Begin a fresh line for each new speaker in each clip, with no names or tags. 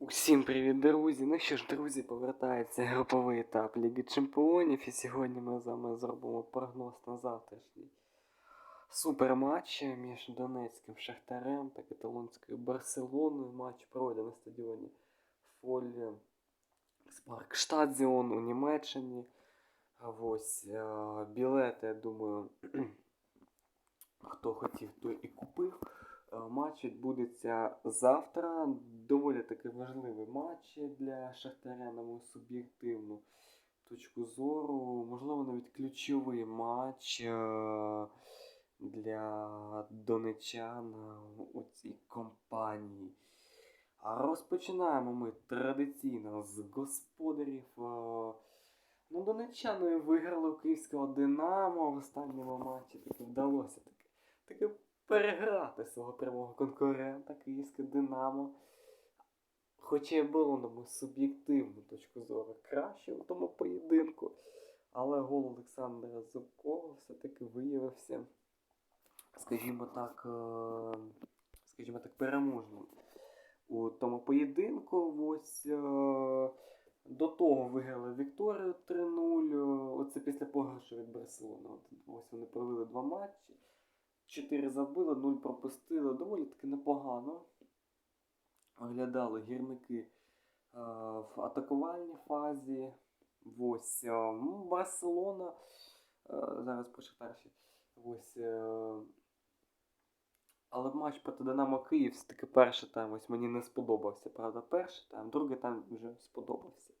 Усім привіт, друзі! Ну що ж, друзі, повертається груповий етап Ліги Чемпіонів, і сьогодні ми з вами зробимо прогноз на завтрашній суперматч між Донецьким Шахтарем та Каталонською Барселоною. Матч пройде на стадіоні Фолі Спаркштадзіон у Німеччині. Ось е, білети, я думаю, хто хотів, той і купив. Е, Матч відбудеться завтра. Доволі таки важливий матч для Шахтаря, на мою суб'єктивну точку зору. Можливо, навіть ключовий матч е, для донечан у цій компанії. А розпочинаємо ми традиційно з господарів. Е, Ну, донеччани виграли у київського Динамо в останньому матчі. Таки вдалося таки переграти свого прямого конкурента Київське Динамо. Хоча й було, на мою суб'єктивну точку зору, краще у тому поєдинку. Але гол Олександра Зубкова все-таки виявився, скажімо так, е, скажімо так, переможним у тому поєдинку. Ось е, до того виграли Вікторію 3-0. Оце після програшу від Барселони. Ось вони провели два матчі. 4 забили, 0 пропустили. Доволі таки непогано. Оглядали гірники е, в атакувальній фазі. Ось е, ну, Барселона. Е, зараз про Шахтар ще. Ось. Е, але матч проти Динамо Київ все-таки перший тайм ось мені не сподобався. Правда, перший тайм, другий тайм вже сподобався.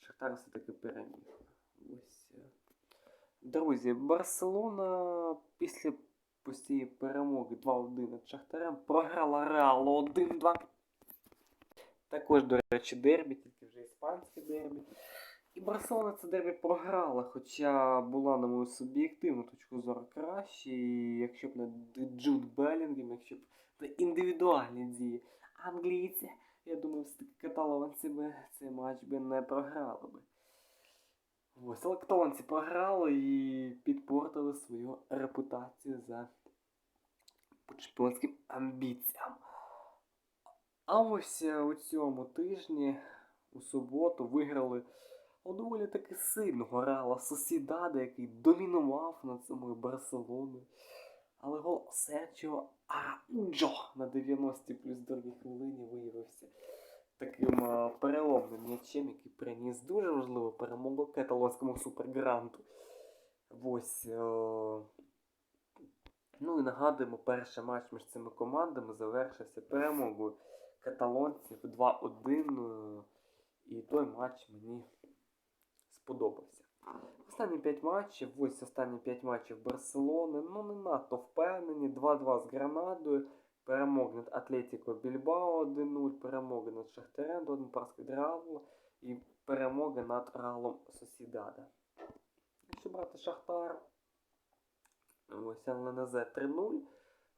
Шахтар все-таки переміг. Ось. е. Друзі, Барселона після постійної перемоги 2-1 над Шахтарем програла Реалу 1-2. Також, до речі, дербі, тільки вже іспанське дербі. І Барселона це дербі програла, хоча була, на мою суб'єктивну точку зору краще. Якщо б не Джуд Белінгем, якщо б не індивідуальні дії англійці, я думаю, все-таки каталонці би цей матч би не програли би. Ось, але каталонці програли і підпортили свою репутацію за по чемпіонським амбіціям. А ось е, у цьому тижні, у суботу, виграли доволі таки сильного Реала Сосідада, який домінував над самою Барселоною. Але гол Серчіо Арауджо на 90 плюс другій хвилині виявився таким е, переломним м'ячем, який приніс дуже важливу перемогу каталонському супергранту. Ось. е, Ну і нагадуємо, перший матч між цими командами завершився перемогою каталонців 2-1. е, І той матч мені сподобався. Останні 5 матчів, ось останні 5 матчів Барселони, ну не надто впевнені. 2-2 з Гранадою, перемог над Атлетіко Більбао 1-0, перемоги над Шахтарем, 1 парс від і перемоги над Реалом Сосідада. Якщо брати Шахтар, ось ЛНЗ 3-0,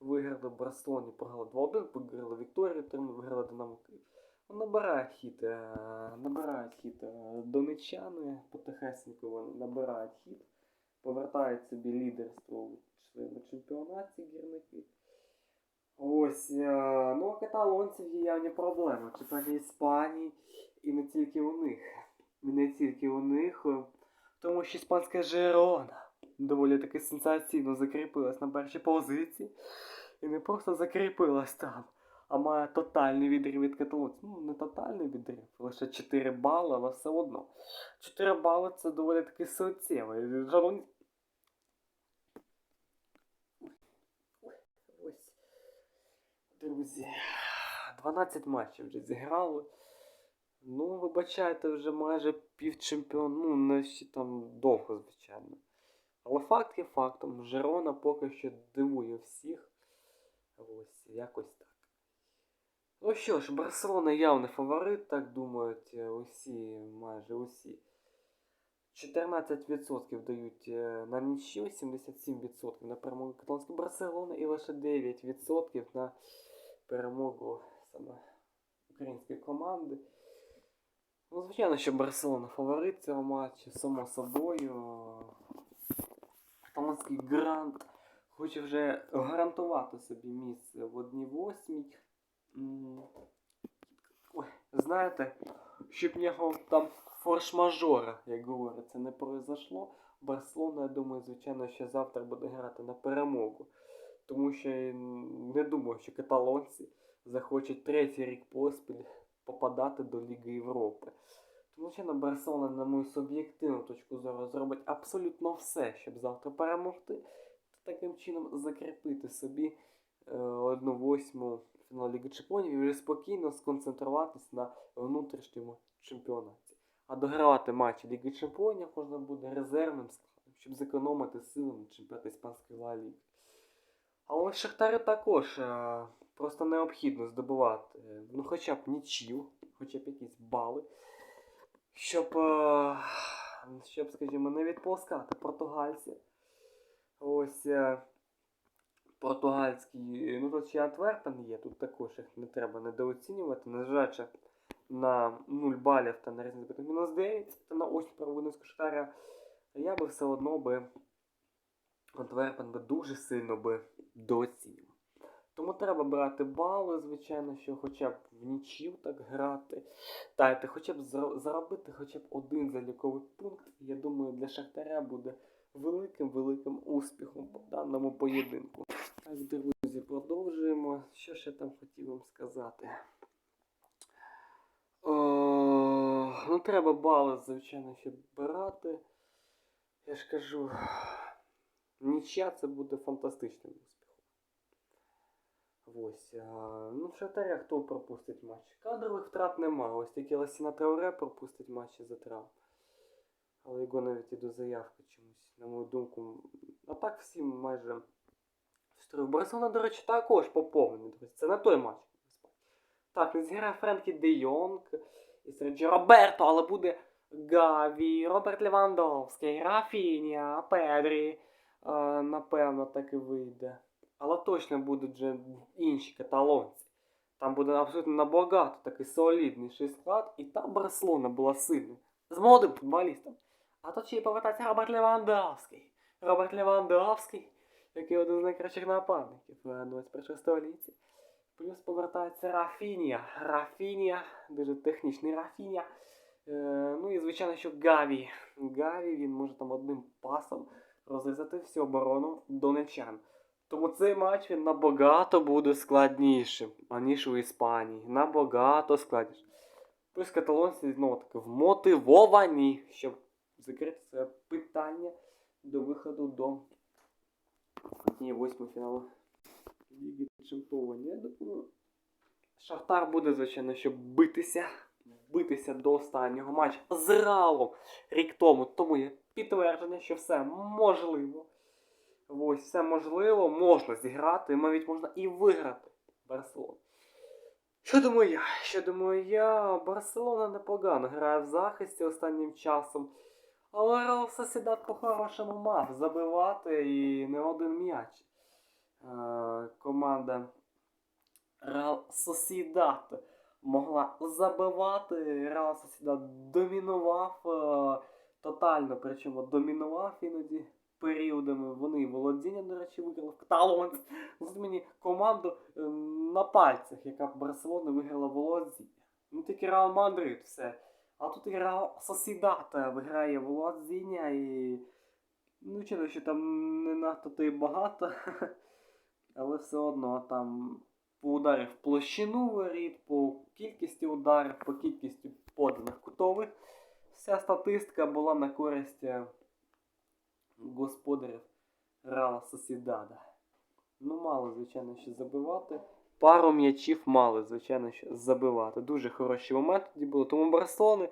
виграли Барселоні, програли 2-1, виграли Вікторію 3-0, виграли Динамо Київ. Ну, Набирають хід, е, набирають хід е, донечани, потихесенько вони набирають хід, повертають собі лідерство своєму чемпіонаті гірники. Ось, е, ну а каталонців є явні проблеми. Чемпіонаті Іспанії і не тільки у них. І не тільки у них, е, тому що іспанська Жерона доволі таки сенсаційно закріпилась на першій позиції. І не просто закріпилась там а має тотальний відрив від каталонців. Ну, не тотальний відрив, лише 4 бали, але все одно. 4 бали це доволі таки суттєво. І Ось. Друзі. 12 матчів вже зіграли. Ну, вибачайте, вже майже півчемпіон. Ну, не ще там довго, звичайно. Але факт є фактом. Жерона поки що дивує всіх. Ось, якось так. Ну що ж, Барселона явний фаворит, так думають е, усі, майже усі. 14% дають е, на нічю, 77% на перемогу каталонської Барселони і лише 9% на перемогу саме української команди. Ну, звичайно, що Барселона фаворит цього матчу, само собою. Каталонський грант хоче вже гарантувати собі місце в одній восьмій. М, Ой, знаєте, щоб нього там форш-мажора, як говориться, не произошло. Барселона, я думаю, звичайно, ще завтра буде грати на перемогу. Тому що не думаю, що каталонці захочуть третій рік поспіль попадати до Ліги Європи. Тому що на Барселона, на мою суб'єктивну точку зору, зробить абсолютно все, щоб завтра перемогти, та таким чином закріпити собі е, одну восьму фінал Ліги Чемпіонів і вже спокійно сконцентруватись на внутрішньому чемпіонаті. А догравати матчі Ліги Чемпіонів можна буде резервним складом, щоб зекономити сили на чемпіонаті Іспанської Ла Ліги. Але Шахтарю також е, просто необхідно здобувати е, ну, хоча б нічів, хоча б якісь бали, щоб, е, щоб скажімо, не відпускати португальців. Ось е, португальський, ну тут ще Антверпен є, тут також їх не треба недооцінювати, незважаючи на 0 балів та на різницю мінус 9 та на ось провину Шахтаря, я би все одно би Антверпен би дуже сильно би дооцінював. Тому треба брати бали, звичайно, що хоча б в нічів так грати. Дайте, хоча б заробити хоча б один заліковий пункт. Я думаю, для Шахтаря буде великим-великим успіхом по даному поєдинку. Так, друзі, продовжуємо. Що я там хотів вам сказати? О, ну, треба бали, звичайно, ще брати. Я ж кажу, нічия це буде фантастичним успіхом. Ось. А, ну, в Шахтаря хто пропустить матч? Кадрових втрат нема. Ось тільки Ласіна Трауре пропустить матч із-за травм. Але його навіть і до заявки чомусь, на мою думку. А так всім майже строю. Барселона, до речі, також поповнений, друзі. Це не той матч. Так, не зіграє Френкі Де Йонг і Серджі Роберто, але буде Гаві, Роберт Левандовський, Рафінія, Педрі. Е, напевно, так і вийде. Але точно будуть вже інші каталонці. Там буде абсолютно набагато такий солідніший склад, і там Барселона була сильна. З молодим футболістом. А тут ще й повертається Роберт Левандовський. Роберт Левандовський, який один з найкращих нападників е, 21 столітті. Плюс повертається Рафінія. Рафінія, дуже технічний Рафінія. Е, ну і звичайно, що Гаві. Гаві він може там одним пасом розрізати всю оборону донечан. Тому цей матч він набагато буде складнішим, аніж у Іспанії. Набагато складнішим. Плюс каталонці знову таки вмотивовані, щоб закрити це питання до виходу до восьмого фіналу Ліги Чемпіонів. Я думаю, Шахтар буде, звичайно, щоб битися, битися до останнього матчу з Реалом рік тому. Тому є підтвердження, що все можливо. Ось, все можливо, можна зіграти, навіть можна і виграти Барселону. Що думаю я? Що думаю я? Барселона непогано грає в захисті останнім часом. Але Реал Сосідат по-хорошому мав забивати і не один м'яч. Е, команда Реал Сосідат могла забивати. Реал Сосідат домінував е, тотально, причому домінував іноді періодами. Вони володіння, до речі, виграли в каталонці. Тут мені команду е, на пальцях, яка в Барселони виграла володіння. Ну тільки Реал Мадрид все. А тут і Реал Сосідат виграє володіння і. Ну, чого, що там не надто то й багато. Але все одно там по ударів площину воріт, по кількості ударів, по кількості поданих кутових. Вся статистика була на користь е, господарів Реала Сосідада. Ну, мало, звичайно, що забивати. Пару м'ячів мали, звичайно, що забивати. Дуже хороші моменти тоді були. Тому Барселони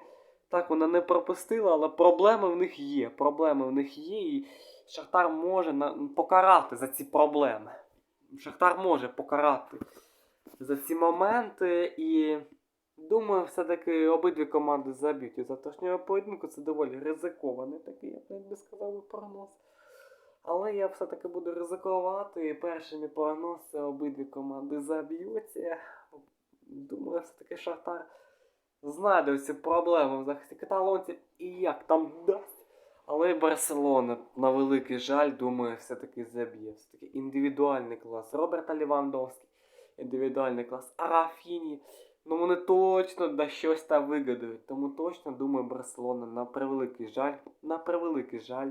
так вона не пропустила, але проблеми в них є. Проблеми в них є, і Шахтар може на... покарати за ці проблеми. Шахтар може покарати за ці моменти і. Думаю, все-таки обидві команди заб'ють у завтрашнього поєдинку. Це доволі ризикований такий, я б би сказав, прогноз. Але я все-таки буду ризикувати. І перший мій прогноз це обидві команди заб'ються. Думаю, все-таки Шахтар знайде ці проблеми в захисті каталонців і як там дасть. Але Барселона, на великий жаль, думаю, все-таки заб'є. Все-таки індивідуальний клас Роберта Лівандовський, індивідуальний клас Арафіні. Ну вони точно да щось там вигадають. Тому точно думаю, Барселона на превеликий жаль. На превеликий жаль.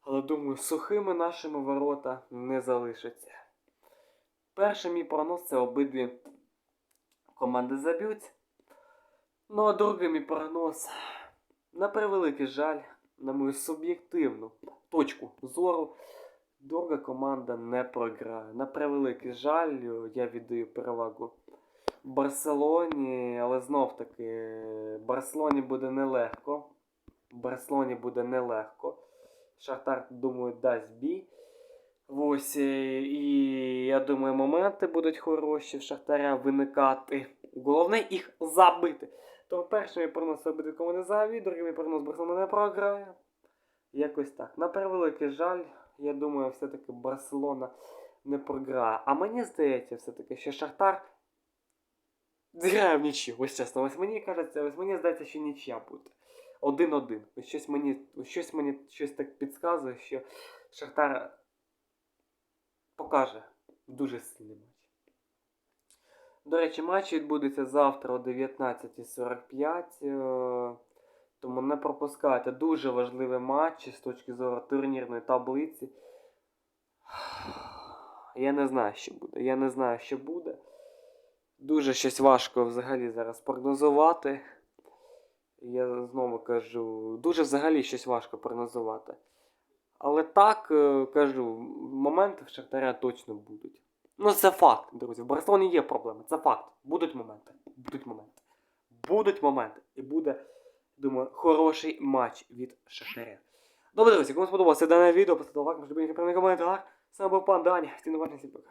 Але думаю, сухими нашими ворота не залишаться. Перший мій прогноз це обидві команди заб'ють. Ну а другий мій прогноз, на превеликий жаль, на мою суб'єктивну точку зору, друга команда не програє. На превеликий жаль, я віддаю перевагу Барселоні, але знов таки Барселоні буде нелегко. Барселоні буде нелегко. Шахтар, думаю, дасть бій. Ось, е, і я думаю, моменти будуть хороші в Шахтаря виникати. Головне їх забити. Тому перший мій прогноз обидві команди загаві, другий мій прогноз Барселона не програє. Якось так. На превеликий жаль, я думаю, все-таки Барселона не програє. А мені здається, все-таки, що Шахтар зіграє в нічю. Ось чесно, ось мені кажеться, ось мені здається, що нічия буде. Один-один. Ось щось мені, ось щось мені щось так підказує, що Шахтар покаже дуже сильний матч. До речі, матч відбудеться завтра о 19.45. е, Тому не пропускайте. Дуже важливий матч з точки зору турнірної таблиці. Я не знаю, що буде. Я не знаю, що буде. Дуже щось важко взагалі зараз прогнозувати. Я знову кажу, дуже взагалі щось важко прогнозувати. Але так е, кажу, моменти в Шахтаря точно будуть. Ну, це факт, друзі. В Барселоні є проблеми, це факт. Будуть моменти. Будуть моменти. Будуть моменти. І буде, думаю, хороший матч від Шахтаря. Добре, друзі, кому сподобалося дане відео, поставте лайк, можете бути коментар. Вами був пан Даня, всім пока.